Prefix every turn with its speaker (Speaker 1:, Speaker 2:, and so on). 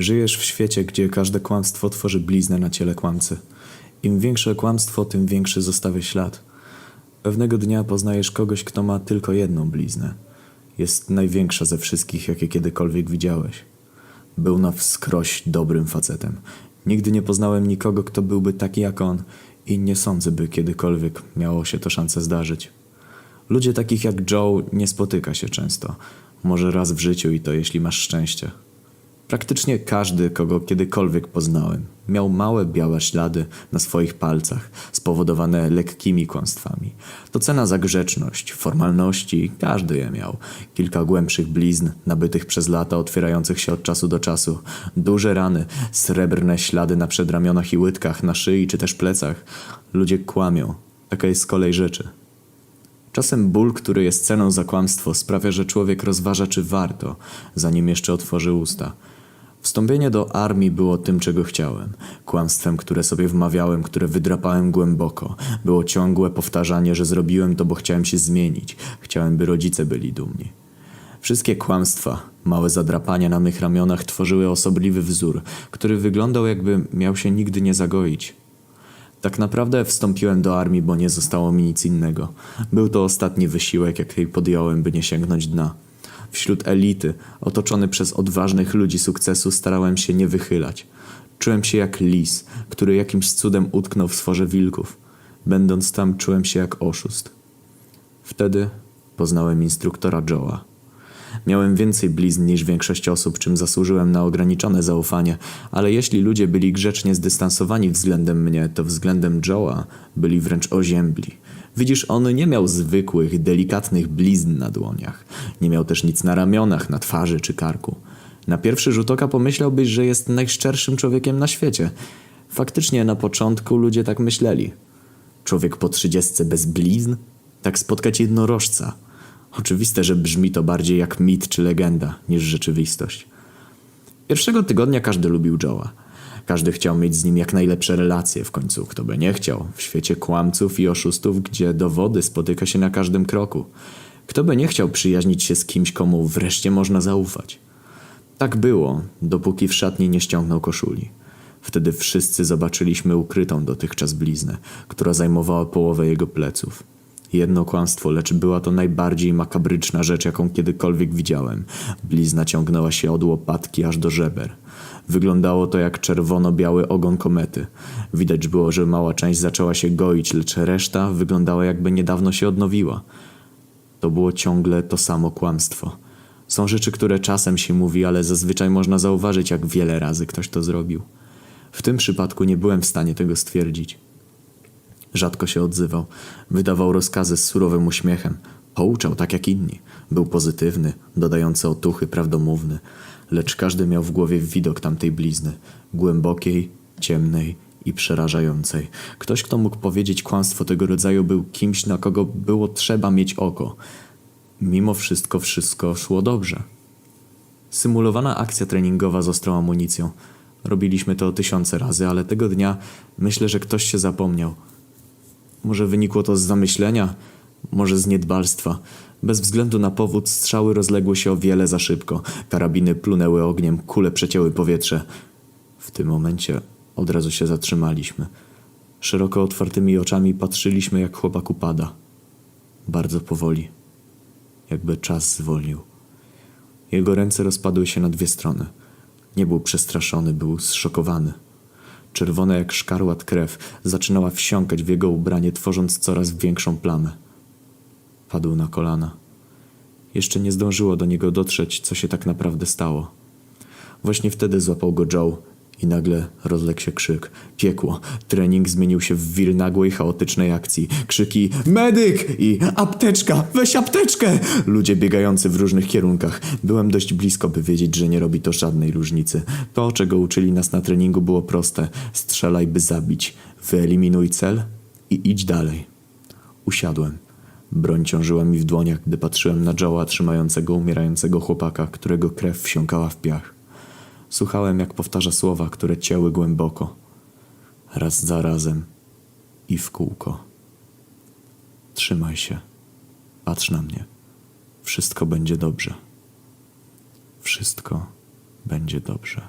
Speaker 1: Żyjesz w świecie, gdzie każde kłamstwo tworzy bliznę na ciele kłamcy. Im większe kłamstwo, tym większy zostawia ślad. Pewnego dnia poznajesz kogoś, kto ma tylko jedną bliznę. Jest największa ze wszystkich, jakie kiedykolwiek widziałeś. Był na wskroś dobrym facetem. Nigdy nie poznałem nikogo, kto byłby taki jak on i nie sądzę, by kiedykolwiek miało się to szansę zdarzyć. Ludzie takich jak Joe nie spotyka się często. Może raz w życiu i to jeśli masz szczęście. Praktycznie każdy, kogo kiedykolwiek poznałem, miał małe białe ślady na swoich palcach, spowodowane lekkimi kłamstwami. To cena za grzeczność, formalności, każdy je miał. Kilka głębszych blizn, nabytych przez lata, otwierających się od czasu do czasu, duże rany, srebrne ślady na przedramionach i łydkach, na szyi czy też plecach. Ludzie kłamią. Taka jest kolej rzeczy. Czasem ból, który jest ceną za kłamstwo, sprawia, że człowiek rozważa, czy warto, zanim jeszcze otworzy usta. Wstąpienie do armii było tym, czego chciałem. Kłamstwem, które sobie wmawiałem, które wydrapałem głęboko. Było ciągłe powtarzanie, że zrobiłem to, bo chciałem się zmienić. Chciałem, by rodzice byli dumni. Wszystkie kłamstwa, małe zadrapania na mych ramionach tworzyły osobliwy wzór, który wyglądał jakby miał się nigdy nie zagoić. Tak naprawdę wstąpiłem do armii, bo nie zostało mi nic innego. Był to ostatni wysiłek, jaki podjąłem, by nie sięgnąć dna. Wśród elity, otoczony przez odważnych ludzi sukcesu, starałem się nie wychylać. Czułem się jak lis, który jakimś cudem utknął w sworze wilków. Będąc tam, czułem się jak oszust. Wtedy poznałem instruktora Joe'a. Miałem więcej blizn niż większość osób, czym zasłużyłem na ograniczone zaufanie, ale jeśli ludzie byli grzecznie zdystansowani względem mnie, to względem Joe'a byli wręcz oziębli. Widzisz, on nie miał zwykłych, delikatnych blizn na dłoniach. Nie miał też nic na ramionach, na twarzy czy karku. Na pierwszy rzut oka pomyślałbyś, że jest najszczerszym człowiekiem na świecie. Faktycznie na początku ludzie tak myśleli. Człowiek po trzydziestce bez blizn? Tak spotkać jednorożca. Oczywiste, że brzmi to bardziej jak mit czy legenda niż rzeczywistość. Pierwszego tygodnia każdy lubił Joe'a. Każdy chciał mieć z nim jak najlepsze relacje, w końcu kto by nie chciał, w świecie kłamców i oszustów, gdzie dowody spotyka się na każdym kroku. Kto by nie chciał przyjaźnić się z kimś, komu wreszcie można zaufać. Tak było, dopóki w szatni nie ściągnął koszuli. Wtedy wszyscy zobaczyliśmy ukrytą dotychczas bliznę, która zajmowała połowę jego pleców. Jedno kłamstwo, lecz była to najbardziej makabryczna rzecz, jaką kiedykolwiek widziałem. Blizna ciągnęła się od łopatki aż do żeber. Wyglądało to jak czerwono-biały ogon komety. Widać było, że mała część zaczęła się goić, lecz reszta wyglądała jakby niedawno się odnowiła. To było ciągle to samo kłamstwo. Są rzeczy, które czasem się mówi, ale zazwyczaj można zauważyć, jak wiele razy ktoś to zrobił. W tym przypadku nie byłem w stanie tego stwierdzić. Rzadko się odzywał. Wydawał rozkazy z surowym uśmiechem. Pouczał tak jak inni. Był pozytywny, dodający otuchy, prawdomówny. Lecz każdy miał w głowie widok tamtej blizny. Głębokiej, ciemnej i przerażającej. Ktoś, kto mógł powiedzieć kłamstwo tego rodzaju, był kimś, na kogo było trzeba mieć oko. Mimo wszystko, wszystko szło dobrze. Symulowana akcja treningowa z ostrą amunicją. Robiliśmy to tysiące razy, ale tego dnia myślę, że ktoś się zapomniał. Może wynikło to z zamyślenia, może z niedbalstwa. Bez względu na powód strzały rozległy się o wiele za szybko. Karabiny plunęły ogniem, kule przecięły powietrze. W tym momencie od razu się zatrzymaliśmy. Szeroko otwartymi oczami patrzyliśmy, jak chłopak upada. Bardzo powoli. Jakby czas zwolnił. Jego ręce rozpadły się na dwie strony. Nie był przestraszony, był zszokowany. Czerwona jak szkarłat krew zaczynała wsiąkać w jego ubranie, tworząc coraz większą plamę. Padł na kolana. Jeszcze nie zdążyło do niego dotrzeć, co się tak naprawdę stało. Właśnie wtedy złapał go Joe i nagle rozległ się krzyk. Piekło. Trening zmienił się w wir nagłej, chaotycznej akcji. Krzyki medyk i apteczka, weź apteczkę! Ludzie biegający w różnych kierunkach. Byłem dość blisko, by wiedzieć, że nie robi to żadnej różnicy. To, czego uczyli nas na treningu było proste. Strzelaj, by zabić. Wyeliminuj cel i idź dalej. Usiadłem. Broń ciążyła mi w dłoniach, gdy patrzyłem na Joe'a trzymającego umierającego chłopaka, którego krew wsiąkała w piach. Słuchałem, jak powtarza słowa, które cięły głęboko. Raz za razem i w kółko. Trzymaj się. Patrz na mnie. Wszystko będzie dobrze. Wszystko będzie dobrze.